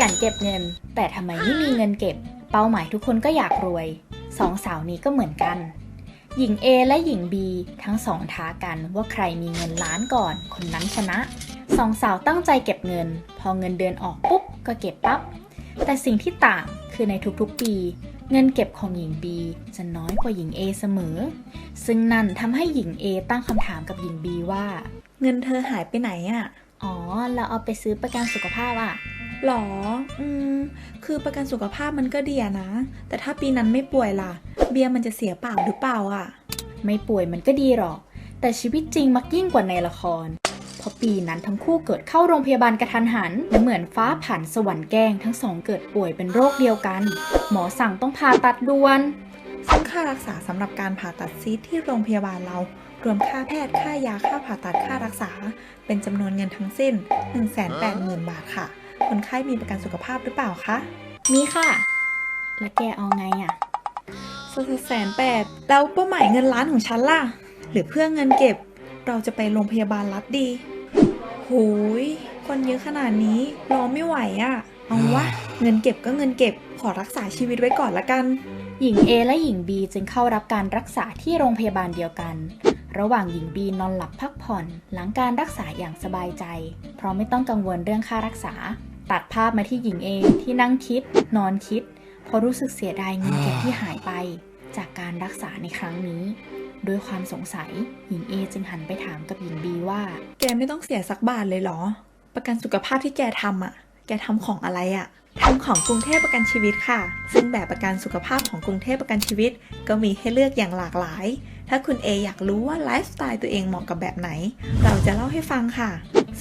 ยันเก็บเงิน แต่ทำไมไม่มีเงินเก็บ เป้าหมายทุกคนก็อยากรวย สองสาวนี้ก็เหมือนกัน หญิง A และหญิง B ทั้งสองท้ากันว่าใครมีเงินล้านก่อน คนนั้นชนะ สองสาวตั้งใจเก็บเงิน พอเงินเดือนออกปุ๊บก็เก็บปั๊บ แต่สิ่งที่ต่างคือในทุกๆปี เงินเก็บของหญิง B จะน้อยกว่าหญิง A เสมอ ซึ่งนั่นทำให้หญิง A ตั้งคำถามกับหญิง B ว่า เงินเธอหายไปไหนอะอ๋อ เราเอาไปซื้อประกันสุขภาพอะ หรอ อืม คือประกันสุขภาพมันก็ดีอะนะ แต่ถ้าปีนั้นไม่ป่วยล่ะ เบียร์มันจะเสียเปล่าหรือเปล่าอะไม่ป่วยมันก็ดีหรอก แต่ชีวิตจริงมักยิ่งกว่าในละคร เพราะปีนั้นทั้งคู่เกิดเข้าโรงพยาบาลกระทันหัน และเหมือนฟ้าผ่านสวรรค์แกล้งทั้งสองเกิดป่วยเป็นโรคเดียวกัน หมอสั่งต้องผ่าตัดด่วน ซึ่งค่ารักษาสำหรับการผ่าตัดซีทที่โรงพยาบาลเรา รวมค่าแพทย์ ค่ายา ค่าผ่าตัด ค่ารักษา เป็นจำนวนเงินทั้งสิ้น 180,000 บาทค่ะ คนไข้มีประกันสุขภาพหรือเปล่าคะ มีค่ะ แล้วแกเอาไงอะแสนแปดแล้วเป้าหมายเงินล้านของฉันล่ะ หรือเพื่อเงินเก็บเราจะไปโรงพยาบาลรัฐดีโหยคนเยอะขนาดนี้รอไม่ไหวอะ่ะ เอาวะ เงินเก็บก็เงินเก็บ ขอรักษาชีวิตไว้ก่อนละกัน หญิง A และหญิง B จึงเข้ารับการรักษาที่โรงพยาบาลเดียวกัน ระหว่างหญิง B นอนหลับพักผ่อน หลังการรักษาอย่างสบายใจ เพราะไม่ต้องกังวลเรื่องค่ารักษา ตัดภาพมาที่หญิง A ที่นั่งคิด นอนคิดเพราะรู้สึกเสียดายเงินเก็บที่หายไป จากการรักษาในครั้งนี้ด้วยความสงสัย หญิง A จึงหันไปถามกับหญิง B ว่า แกไม่ต้องเสียสักบาทเลยเหรอ ประกันสุขภาพที่แกทำอะ แกทำของอะไรอะทำของกรุงเทพประกันชีวิตค่ะ ซึ่งแบบประกันสุขภาพของกรุงเทพประกันชีวิต ก็มีให้เลือกอย่างหลากหลาย ถ้าคุณเออยากรู้ว่าไลฟ์สไตล์ตัวเองเหมาะกับแบบไหน เราจะเล่าให้ฟังค่ะ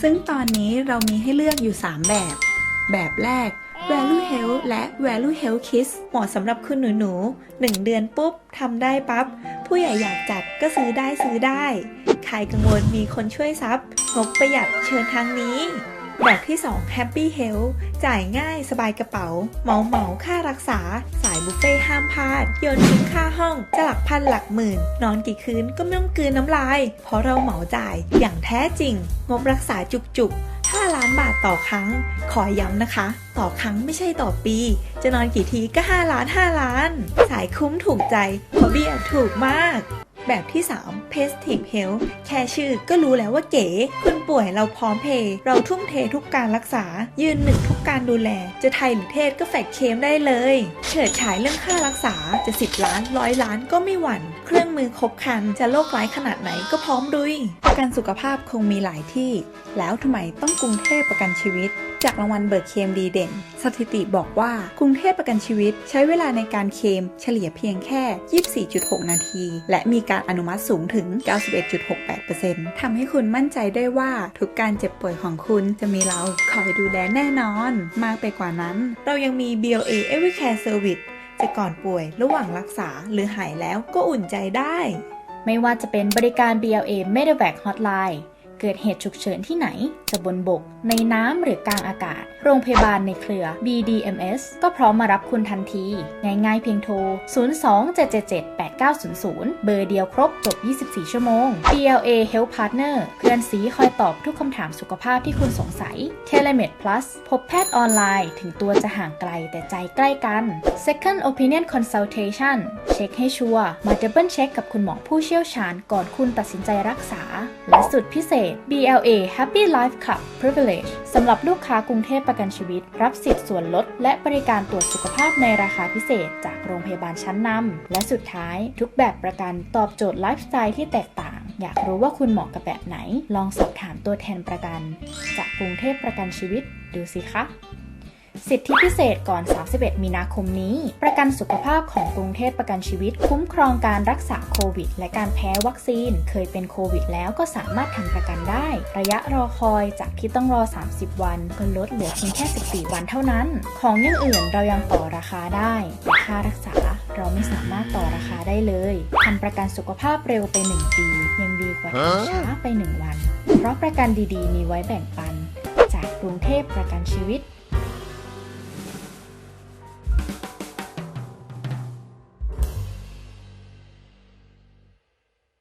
ซึ่งตอนนี้เรามีให้เลือกอยู่ 3 แบบ แบบแรก Value Health และ Value Health Kids เหมาะสำหรับคุณหนูๆ 1 เดือนปุ๊บทำได้ปั๊บ ผู้ใหญ่อยากจัดก็ซื้อได้ซื้อได้ใครกังวลมีคนช่วยซับงบประหยัดเชิญทางนี้ แบบที่ 2 Happy Health จ่ายง่ายสบายกระเป๋า เหมาเหมาค่ารักษา สายบุฟเฟ่ห้ามพลาด โยนทิ้งค่าห้องจะหลักพันหลักหมื่น นอนกี่คืนก็ไม่ต้องกลืนน้ำลาย เพราะเราเหมาจ่ายอย่างแท้จริง งบรักษาจุกๆ 5 ล้านบาทต่อครั้ง ขอย้ำนะคะ ต่อครั้งไม่ใช่ต่อปี จะนอนกี่ทีก็ 5 ล้าน 5 ล้าน สายคุ้มถูกใจเพราะเบี้ยถูกมาก แบบที่ 3 p a s t i v e Health แค่ชื่อก็รู้แล้วว่าเก๋ คุณป่วยเราพร้อมเพย์เราทุ่มเททุกการรักษา ยืนหนึ่งทุกการดูแล จะไทยหรือเทศก็แฟกเคมได้เลยเฉิดฉายเรื่องค่ารักษาจะ 10 ล้านร้อยล้านก็ไม่หวั่น เครื่องมือครบครันจะโรคร้ายขนาดไหนก็พร้อมดุยประกันสุขภาพคงมีหลายที่ แล้วทำไมต้องกรุงเทพประกันชีวิตจากรางวัลเบิร์กเคมดีเด่น สถิติบอกว่ากรุงเทพประกันชีวิต ใช้เวลาในการเคมเฉลี่ยเพียงแค่ 24.6 นาที และมีการอนุมัติสูงถึง 91.68%ทำให้คุณมั่นใจได้ว่าทุกการเจ็บป่วยของคุณจะมีเราคอยดูแลแน่นอน มากไปกว่านั้น เรายังมี BLA Everycare Service จะก่อนป่วยระหว่างรักษาหรือหายแล้วก็อุ่นใจได้ ไม่ว่าจะเป็นบริการ BLA Medevac Hotline เกิดเหตุฉุกเฉินที่ไหน จะบนบก ในน้ำหรือกลางอากาศ โรงพยาบาลในเครือ BDMS ก็พร้อมมารับคุณทันที ง่ายๆเพียงโทร 027778900 เบอร์เดียวครบจบ 24 ชั่วโมง BLA Health Partner เพื่อนสีคอยตอบทุกคำถามสุขภาพที่คุณสงสัย Telemed Plus พบแพทย์ออนไลน์ ถึงตัวจะห่างไกลแต่ใจใกล้กัน Second Opinion Consultation เช็คให้ชัวร์มาดับเบิลเช็คกับคุณหมอผู้เชี่ยวชาญก่อนคุณตัดสินใจรักษา และสุดพิเศษ BLA Happy Life Club Privilege สำหรับลูกค้ากรุงเทพประกันชีวิต รับสิทธิ์ส่วนลด และบริการตรวจสุขภาพในราคาพิเศษ จากโรงพยาบาลชั้นนำและสุดท้าย ทุกแบบประกันตอบโจทย์ไลฟ์สไตล์ที่แตกต่าง อยากรู้ว่าคุณเหมาะกับแบบไหน ลองสอบถามตัวแทนประกัน จากกรุงเทพประกันชีวิตดูสิคะ สิทธิพิเศษก่อน 31 มีนาคมนี้ ประกันสุขภาพของกรุงเทพประกันชีวิต คุ้มครองการรักษาโควิด และการแพ้วัคซีน เคยเป็นโควิด แล้วก็สามารถทำประกันได้ ระยะรอคอยจากที่ต้องรอ 30 วัน ก็ลดเหลือเพียงแค่ 14 วันเท่านั้น ของอย่างอื่นเรายังต่อราคาได้แต่ค่ารักษาเราไม่สามารถต่อราคาได้เลยทำประกันสุขภาพเร็วไป 1 ปี ยังดีกว่าทำช้าไป 1 วัน เพราะประกันดีๆ มีไว้แบ่งปัน จากกรุงเทพประกันชีวิต